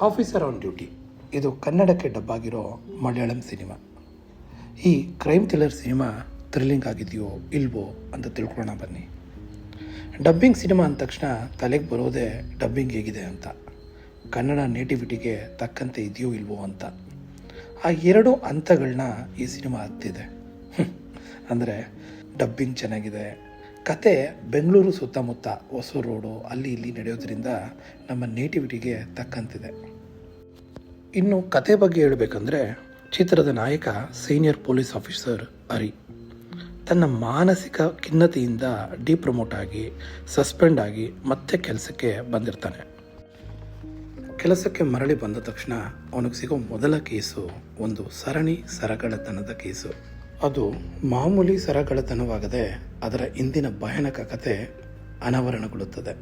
Officer on duty ಇದು ಕನ್ನಡಕ್ಕೆ ಡಬ್ಬಾಗಿರೋ ಮಲಯಾಳಂ ಸಿನಿಮಾ. ಈ ಕ್ರೈಮ್ ಥ್ರಿಲ್ಲರ್ ಸಿನಿಮಾ ಥ್ರಿಲ್ಲಿಂಗ್ ಆಗಿದೆಯೋ ಇಲ್ವೋ ಅಂತ ತಿಳ್ಕೊಳ್ಳೋಣ ಬನ್ನಿ. ಡಬ್ಬಿಂಗ್ ಸಿನಿಮಾ ಅಂದ ತಕ್ಷಣ ತಲೆಗೆ ಬರೋದೇ ಡಬ್ಬಿಂಗ್ ಹೇಗಿದೆ ಅಂತ. ಕನ್ನಡ ನೇಟಿವಿಟಿಗೆ ತಕ್ಕಂತೆ ಇದೆಯೋ ಇಲ್ವೋ ಅಂತ. ಆ ಎರಡು ಹಂತಗಳನ್ನ ಈ ಸಿನಿಮಾ ಹತ್ತಿದೆ. ಅಂದರೆ ಡಬ್ಬಿಂಗ್ ಚೆನ್ನಾಗಿದೆ ಕತೆ ಬೆಂಗಳೂರು ಸುತ್ತಮುತ್ತ ಹೊಸ ರೋಡು ಅಲ್ಲಿ ಇಲ್ಲಿ ನಡೆಯೋದ್ರಿಂದ ನಮ್ಮ ನೇಟಿವಿಟಿಗೆ ತಕ್ಕಂತಿದೆ. ಇನ್ನು ಕತೆ ಬಗ್ಗೆ ಹೇಳಬೇಕಂದ್ರೆ ಚಿತ್ರದ ನಾಯಕ ಸೀನಿಯರ್ ಪೊಲೀಸ್ ಆಫೀಸರ್ ಹರಿ ತನ್ನ ಮಾನಸಿಕ ಖಿನ್ನತೆಯಿಂದ ಡಿಪ್ರಮೋಟ್ ಆಗಿ, ಸಸ್ಪೆಂಡ್ ಆಗಿ ಮತ್ತೆ ಕೆಲಸಕ್ಕೆ ಬಂದಿರ್ತಾನೆ. ಕೆಲಸಕ್ಕೆ ಮರಳಿ ಬಂದ ತಕ್ಷಣ ಅವನಿಗೆ ಸಿಗೋ ಮೊದಲ ಕೇಸು ಒಂದು ಸರಣಿ ಸರಗಳತನದ ಕೇಸು. ಅದು ಮಾಮೂಲಿ ಸರಗಳತನವಾಗದೆ ಅದರ ಇಂದಿನ ಭಯಾನಕ ಕತೆ ಅನಾವರಣಗೊಳ್ಳುತ್ತದೆ.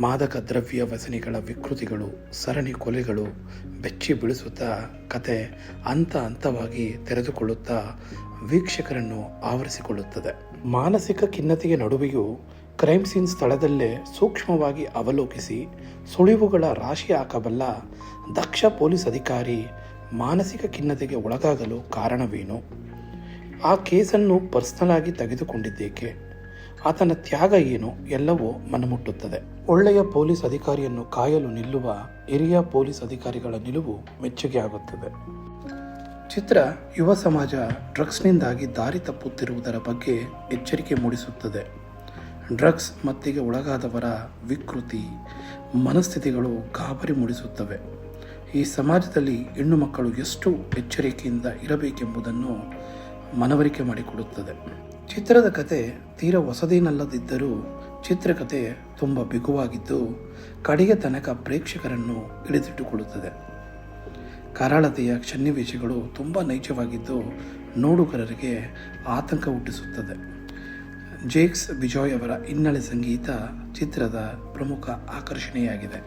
ಮಾದಕ ದ್ರವ್ಯ ವ್ಯಸನಿಗಳ ವಿಕೃತಿಗಳು, ಸರಣಿ ಕೊಲೆಗಳು ಬೆಚ್ಚಿ ಬೀಳಿಸುತ್ತಾ ಕತೆ ಹಂತ ಹಂತವಾಗಿ ತೆರೆದುಕೊಳ್ಳುತ್ತಾ ವೀಕ್ಷಕರನ್ನು ಆವರಿಸಿಕೊಳ್ಳುತ್ತದೆ. ಮಾನಸಿಕ ಖಿನ್ನತೆಯ ನಡುವೆಯೂ ಕ್ರೈಮ್ ಸೀನ್ ಸ್ಥಳದಲ್ಲೇ ಸೂಕ್ಷ್ಮವಾಗಿ ಅವಲೋಕಿಸಿ ಸುಳಿವುಗಳ ರಾಶಿ ಹಾಕಬಲ್ಲ ದಕ್ಷ ಪೊಲೀಸ್ ಅಧಿಕಾರಿ ಮಾನಸಿಕ ಖಿನ್ನತೆಗೆ ಒಳಗಾಗಲು ಕಾರಣವೇನು? ಆ ಕೇಸನ್ನು ಪರ್ಸನಲ್ ಆಗಿ ತೆಗೆದುಕೊಂಡಿದ್ದೇಕೆ? ಆತನ ತ್ಯಾಗ ಏನು ಎಲ್ಲವೂ ಮನಮುಟ್ಟುತ್ತದೆ. ಒಳ್ಳೆಯ ಪೊಲೀಸ್ ಅಧಿಕಾರಿಯನ್ನು ಕಾಯಲು ನಿಲ್ಲುವ ಹಿರಿಯ ಪೊಲೀಸ್ ಅಧಿಕಾರಿಗಳ ನಿಲುವು ಮೆಚ್ಚುಗೆ ಆಗುತ್ತದೆ. ಚಿತ್ರ, ಯುವ ಸಮಾಜ ಡ್ರಗ್ಸ್ನಿಂದಾಗಿ ದಾರಿ ತಪ್ಪುತ್ತಿರುವುದರ ಬಗ್ಗೆ ಎಚ್ಚರಿಕೆ ಮೂಡಿಸುತ್ತದೆ. ಡ್ರಗ್ಸ್ ಮತ್ತಿಗೆ ಒಳಗಾದವರ ವಿಕೃತಿ, ಮನಸ್ಥಿತಿಗಳು ಗಾಬರಿ ಮೂಡಿಸುತ್ತವೆ. ಈ ಸಮಾಜದಲ್ಲಿ ಹೆಣ್ಣು ಮಕ್ಕಳು ಎಷ್ಟು ಎಚ್ಚರಿಕೆಯಿಂದ ಇರಬೇಕೆಂಬುದನ್ನು ಮನವರಿಕೆ ಮಾಡಿಕೊಡುತ್ತದೆ. ಚಿತ್ರದ ಕತೆ ತೀರ ಹೊಸದೇನಲ್ಲದಿದ್ದರೂ ಚಿತ್ರಕಥೆ ತುಂಬ ಬಿಗುವಾಗಿದ್ದು ಕಡೆಗೆ ತನಕ ಪ್ರೇಕ್ಷಕರನ್ನು ಹಿಡಿದಿಟ್ಟುಕೊಳ್ಳುತ್ತದೆ ಕರಾಳತೆಯ ಸನ್ನಿವೇಶಗಳು ತುಂಬ ನೈಜವಾಗಿದ್ದು ನೋಡುಗರರಿಗೆ ಆತಂಕ ಹುಟ್ಟಿಸುತ್ತದೆ. ಜೇಕ್ಸ್ ಬಿಜಾಯ್ ಅವರ ಹಿನ್ನೆಲೆ ಸಂಗೀತ ಚಿತ್ರದ ಪ್ರಮುಖ ಆಕರ್ಷಣೆಯಾಗಿದೆ.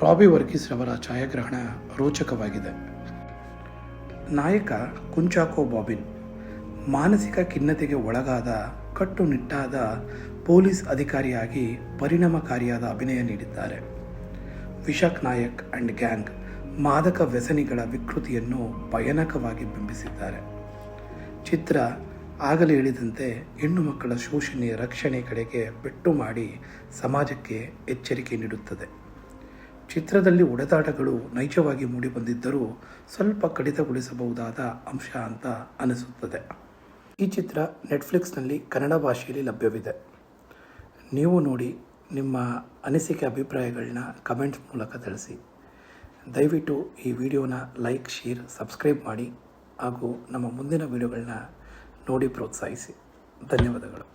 ರಾಬಿ ವರ್ಗೀಸ್ ರವರ ಛಾಯಾಗ್ರಹಣ ರೋಚಕವಾಗಿದೆ. ನಾಯಕ ಕುಂಚಾಕೋ ಬಾಬಿನ್ ಮಾನಸಿಕ ಖಿನ್ನತೆಗೆ ಒಳಗಾದ, ಕಟ್ಟುನಿಟ್ಟಾದ ಪೊಲೀಸ್ ಅಧಿಕಾರಿಯಾಗಿ ಪರಿಣಾಮಕಾರಿಯಾದ ಅಭಿನಯ ನೀಡಿದ್ದಾರೆ. ವಿಶಾಖ್ ನಾಯಕ್ ಅಂಡ್ ಗ್ಯಾಂಗ್ ಮಾದಕ ವ್ಯಸನಿಗಳ ವಿಕೃತಿಯನ್ನು ಭಯಾನಕವಾಗಿ ಬಿಂಬಿಸಿದ್ದಾರೆ. ಚಿತ್ರ ಆಗಲೇ ಹೇಳಿದಂತೆ ಹೆಣ್ಣು ಮಕ್ಕಳ ಶೋಷಣೆ ರಕ್ಷಣೆ ಕಡೆಗೆ ಬೆಟ್ಟು ಮಾಡಿ ಸಮಾಜಕ್ಕೆ ಎಚ್ಚರಿಕೆ ನೀಡುತ್ತದೆ. ಚಿತ್ರದಲ್ಲಿ ಒಡೆದಾಟಗಳು ನೈಜವಾಗಿ ಮೂಡಿಬಂದಿದ್ದರೂ ಸ್ವಲ್ಪ ಕಡಿತಗೊಳಿಸಬಹುದಾದ ಅಂಶ ಅಂತ ಅನಿಸುತ್ತದೆ. ಈ ಚಿತ್ರ ನೆಟ್ಫ್ಲಿಕ್ಸ್ನಲ್ಲಿ ಕನ್ನಡ ಭಾಷೆಯಲ್ಲಿ ಲಭ್ಯವಿದೆ. ನೀವು ನೋಡಿ ನಿಮ್ಮ ಅನಿಸಿಕೆ ಅಭಿಪ್ರಾಯಗಳನ್ನ ಕಮೆಂಟ್ಸ್ ಮೂಲಕ ತಿಳಿಸಿ. ದಯವಿಟ್ಟು ಈ ವಿಡಿಯೋನ ಲೈಕ್ ಶೇರ್ ಸಬ್ಸ್ಕ್ರೈಬ್ ಮಾಡಿ ಹಾಗೂ ನಮ್ಮ ಮುಂದಿನ ವಿಡಿಯೋಗಳನ್ನ ನೋಡಿ ಪ್ರೋತ್ಸಾಹಿಸಿ. ಧನ್ಯವಾದಗಳು.